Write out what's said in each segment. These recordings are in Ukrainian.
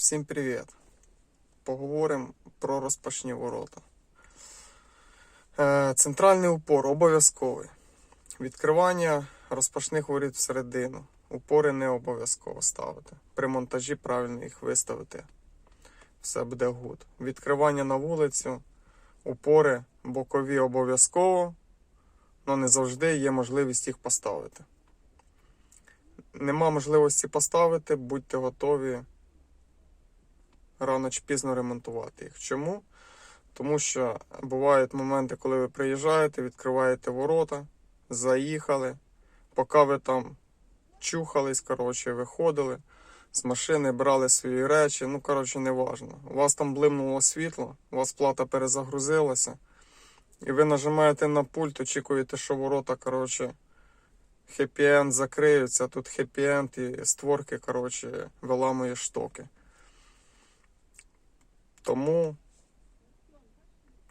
Всім привіт! Поговоримо про розпашні ворота. Е, Центральний упор обов'язковий. Відкривання розпашних воріт всередину. Упори не обов'язково ставити. При монтажі правильно їх виставити. Все буде гуд. Відкривання на вулицю, упори бокові обов'язково, але не завжди є можливість їх поставити. Нема можливості поставити, будьте готові рано чи пізно ремонтувати їх. Чому? Тому що бувають моменти, коли ви приїжджаєте, відкриваєте ворота, заїхали, поки ви там чухались, коротше, виходили з машини, брали свої речі, ну, коротше, не важно. У вас там блимнуло світло, у вас плата перезагрузилася, і ви нажимаєте на пульт, очікуєте, що ворота, коротше, хеппі-енд закриються, тут хеппі-енд і створки, коротше, виламує штоки. Тому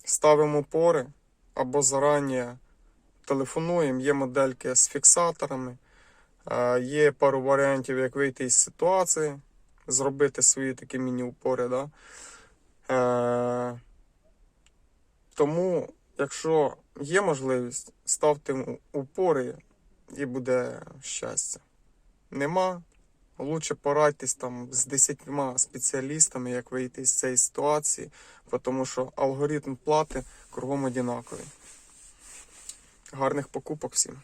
ставимо пори або зарані телефонуємо. Є модельки з фіксаторами, е, є пару варіантів, як вийти із ситуації, зробити свої такі міні-упори. Да? Е, Тому, якщо є можливість, ставте упори і буде щастя. Нема, Лучше порадьтесь там з 10 спеціалістами, як вийти з цієї ситуації, тому що алгоритм плати кругом одинаковий. Гарних покупок всім!